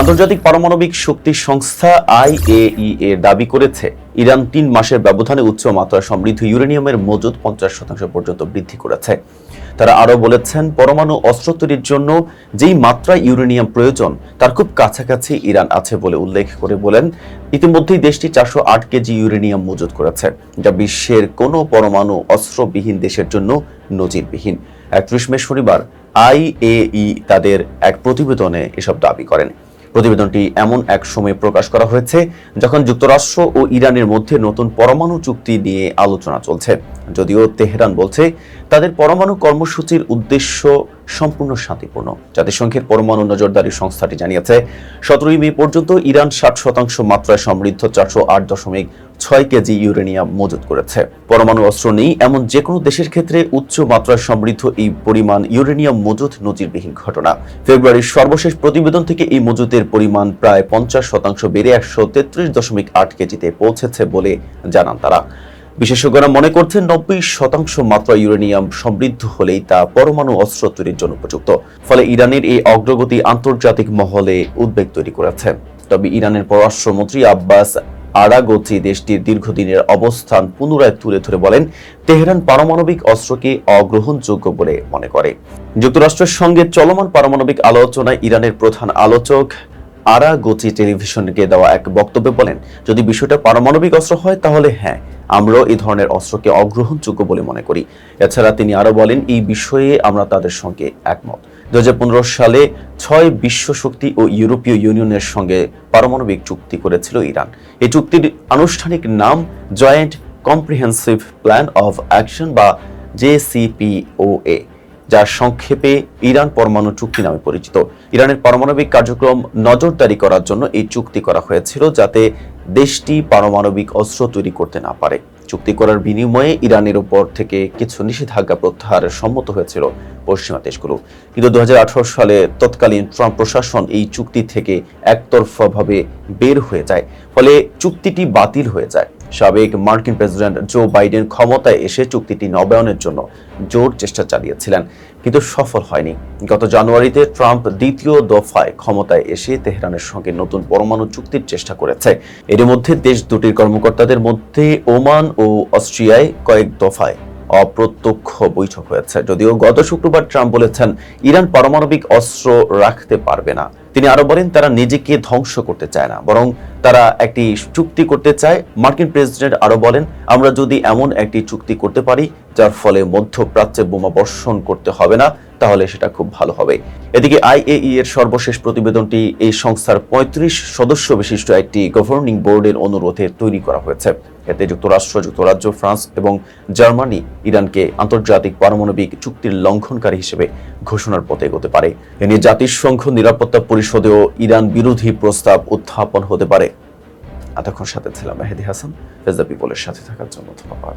আন্তর্জাতিক পারমাণবিক শক্তি সংস্থা আইএইএ দাবি করেছে, ইরান তিন মাসের ব্যবধানে উচ্চ মাত্রা সমৃদ্ধ ইউরেনিয়ামের মজুদ পঞ্চাশ শতাংশ পর্যন্ত বৃদ্ধি করেছে। তারা আরও বলেছেন, পরমাণু অস্ত্র তৈরির জন্য যেই মাত্রা ইউরেনিয়াম প্রয়োজন, তার খুব কাছাকাছি ইরান আছে বলে উল্লেখ করে বলেন। ইতিমধ্যেই দেশটি চারশো আট কেজি ইউরেনিয়াম মজুদ করেছে, যা বিশ্বের কোনো পরমাণু অস্ত্রবিহীন দেশের জন্য নজিরবিহীন। একত্রিশ মে শনিবার আইএই তাদের এক প্রতিবেদনে এসব দাবি করেন। প্রতিবেদনটি এমন এক সময়ে প্রকাশ করা হয়েছে যখন যুক্তরাষ্ট্র ও ইরানের মধ্যে নতুন পরমাণু চুক্তি নিয়ে আলোচনা চলছে। যদিও তেহরান বলছে তাদের পরমাণু কর্মসূচির উদ্দেশ্য সম্পূর্ণ শান্তিপূর্ণ। জাতিসংঘের পরমাণু নজরদারি সংস্থাটি জানিয়েছে, সতেরোই মে পর্যন্ত ইরান ষাট শতাংশ মাত্রায় সমৃদ্ধ চারশো আট দশমিক ছয় কেজি ইউরেনিয়াম মজুত করেছে। পরমাণু অস্ত্র নেই, এমন যে কোনো দেশের ক্ষেত্রে উচ্চ মাত্রায় সমৃদ্ধ এই পরিমাণ ইউরেনিয়াম মজুত নজিরবিহীন ঘটনা। ফেব্রুয়ারির সর্বশেষ প্রতিবেদন থেকে এই মজুতের পরিমাণ প্রায় পঞ্চাশ শতাংশ বেড়ে একশো তেত্রিশ দশমিক আট কেজিতে পৌঁছেছে বলে জানান তারা। বিশেষজ্ঞরা মনে করছেন নব্বই শতাংশ মাত্রা ইউরেনিয়াম সমৃদ্ধ হলেই তা পরমাণু অস্ত্র তৈরির জন্য উপযুক্ত। ফলে ইরানের এই অগ্রগতি আন্তর্জাতিক মহলে উদ্বেগ তৈরি করেছে। তবে ইরানের পররাষ্ট্রমন্ত্রী আব্বাস আরাগোচি দেশটির দীর্ঘদিনের অবস্থান পুনরায় তুলে ধরে বলেন, তেহরান পারমাণবিক অস্ত্রকে অগ্রহণযোগ্য বলে মনে করে। যুক্তরাষ্ট্রের সঙ্গে চলমান পারমাণবিক আলোচনায় ইরানের প্রধান আলোচক আরাগোচি টেলিভিশনকে দেওয়া এক বক্তব্যে বলেন, যদি বিষয়টা পারমাণবিক অস্ত্র হয়, তাহলে হ্যাঁ আমরাও এই ধরনের অস্ত্রকে অগ্রহণযোগ্য বলে মনে করি। এছাড়া তিনি আরও বলেন, এই বিষয়ে আমরা তাদের সঙ্গে একমত। দু হাজার পনেরো সালে ছয় বিশ্ব শক্তি ও ইউরোপীয় ইউনিয়নের সঙ্গে পারমাণবিক চুক্তি করেছিল ইরান। এই চুক্তির আনুষ্ঠানিক নাম joint comprehensive plan of action বা জেসিপিওএ যার সংক্ষেপে ইরান পরমাণু চুক্তি নামে পরিচিত। ইরানের পারমাণবিক কার্যক্রম নজরদারি করার জন্য এই চুক্তি করা হয়েছিল যাতে দেশটি পারমাণবিক অস্ত্র তৈরি করতে না পারে। চুক্তি করার বিনিময়ে ইরানের উপর থেকে কিছু নিষেধাজ্ঞা প্রত্যাহারের সম্মত হয়েছিল পশ্চিমা দেশগুলো। কিন্তু দু হাজার আঠারো সালে তৎকালীন ট্রাম্প প্রশাসন এই চুক্তি থেকে একতরফাভাবে বের হয়ে যায়। ফলে চুক্তিটি বাতিল হয়ে যায়। সাবেক মার্কিন প্রেসিডেন্ট জো বাইডেন ক্ষমতায় এসে চুক্তিটি নবায়নের জন্য জোর চেষ্টা চালিয়েছিলেন, কিন্তু সফল হয়নি। গত জানুয়ারিতে ট্রাম্প দ্বিতীয় দফায় ক্ষমতায় এসে তেহরানের সঙ্গে নতুন পরমাণু চুক্তির চেষ্টা করেছে। এর মধ্যে দেশ দুটির কর্মকর্তাদের মধ্যে ওমান ও অস্ট্রিয়ায় কয়েক দফায় অপ্রত্যক্ষ বৈঠক হয়েছে। যদিও গত শুক্রবার ট্রাম্প বলেছেন, ইরান পারমাণবিক অস্ত্র রাখতে পারবে না। তিনি আরও বলেন, তারা নিজেকে ধ্বংস করতে চায় না, বরং তারা একটি চুক্তি করতে চায়। মার্কিন প্রেসিডেন্ট আরও বলেন, আমরা যদি এমন একটি চুক্তি করতে পারি, যার ফলে মধ্যপ্রাচ্যে বোমা বর্ষণ করতে হবে না তাহলে সেটা খুব ভালো হবে। এদিকে আইএই এর সর্বশেষ প্রতিবেদনটি এই সংস্থার পঁয়ত্রিশ সদস্য বিশিষ্ট একটি গভর্নিং বোর্ডের অনুরোধে তৈরি করা হয়েছে। এতে যুক্তরাষ্ট্র, যুক্তরাজ্য, ফ্রান্স এবং জার্মানি ইরানকে আন্তর্জাতিক পারমাণবিক চুক্তির লঙ্ঘনকারী হিসেবে ঘোষণার পথে এগোতে পারে। এ নিয়ে জাতিসংঘ নিরাপত্তা পরিষদেও ইরান বিরোধী প্রস্তাব উত্থাপন হতে পারে। এতক্ষণ সাথে ছিলাম মেহেদি হাসান। ফেজা পিপলের সাথে থাকার জন্য ধন্যবাদ।